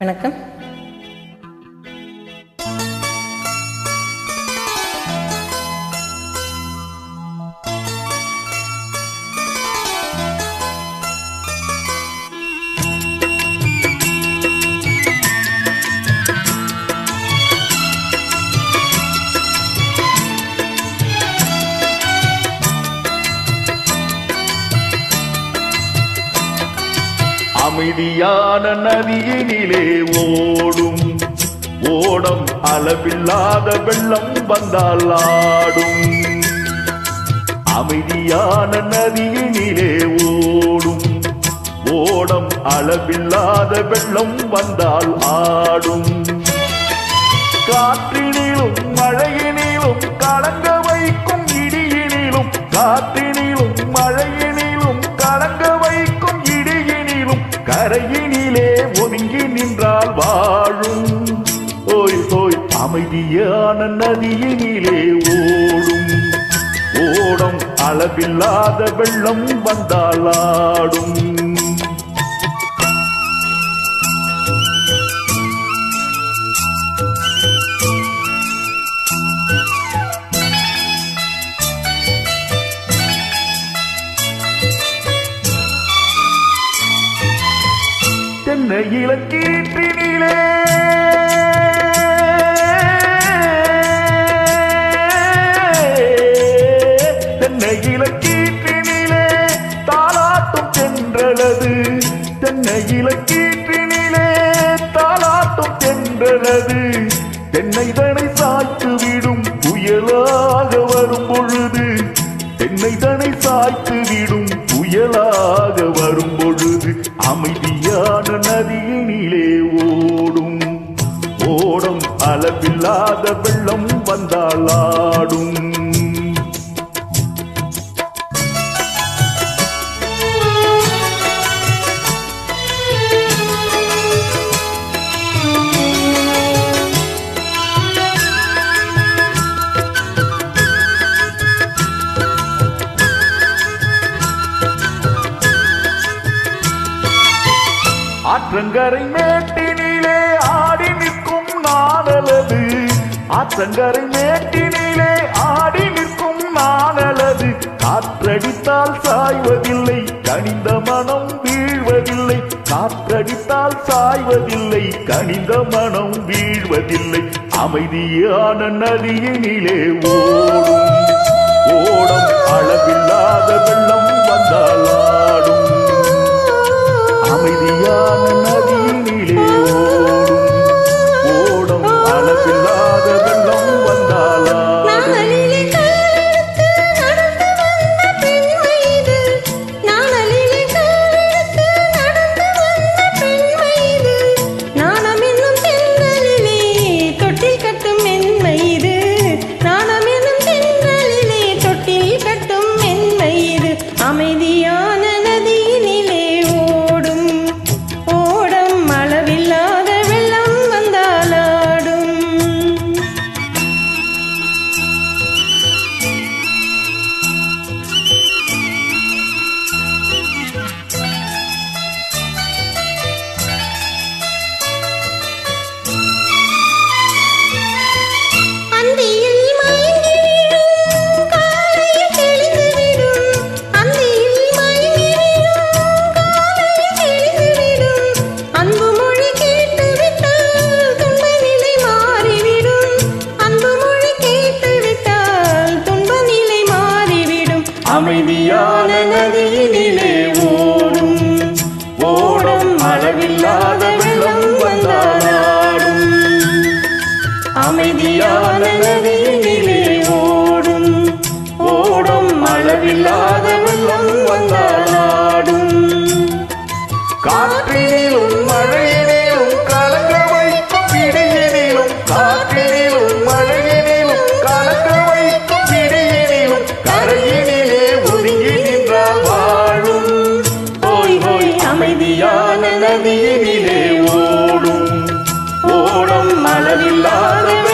வணக்கம் அமைதியான நதியினிலே ஓடும். ஓடம் அளவில்லாத வெள்ளம் வந்தால் ஆடும். அமைதியான நதியினிலே ஓடும். ஓடம் அளவில்லாத வெள்ளம் வந்தால் ஆடும். காற்றினிலும் மழையினிலும் கலங்க வைக்கும் இடியினிலும் காற்றின் கரையினிலே ஒதுங்கி நின்றால் வாழும். ஓய் ஓய் அமைதியான நதியினிலே ஓடும். ஓடம் அளவில்லாத வெள்ளம் வந்தால் ஆடும். சென்னை இலக்கீற்றினிலே சென்னை இலக்கீற்றினிலே தாலாட்டும் சென்றளது சென்னை இலக்கீற்றினிலே தாலாட்டும் சென்றளது தென்னை தனை சாய்த்துவிடும் புயலாக வரும் பொழுது. தென்னை தனை சாய்த்துவிடும் புயலாக வரும் பொழுது. அமைதியான நதியினிலே ஓடும். ஓடும் அளவில்லாத வெள்ளம் வந்தால் ஆடும். ஆற்றங்கரை மேட்டினிலே ஆடி நிற்கும் நாடலது ஆற்றங்கரை மேட்டினிலே ஆடி நிற்கும் நாடலது காற்றடித்தால் சாய்வதில்லை கனிந்த மனம் வீழ்வதில்லை. காற்றடித்தால் சாய்வதில்லை கனிந்த மனம் வீழ்வதில்லை. அமைதியான நதியினிலே ஓடும். அமைதியான நதியினிலே ஓடும். ஓடும் அளவில்லாத வெள்ளம் வந்தாடும் அமைதியான நதியினிலே ஓடும். ஓடும் அளவில்லாத வெள்ளம் வந்தாடும் காற்றினிலும் அமைதியான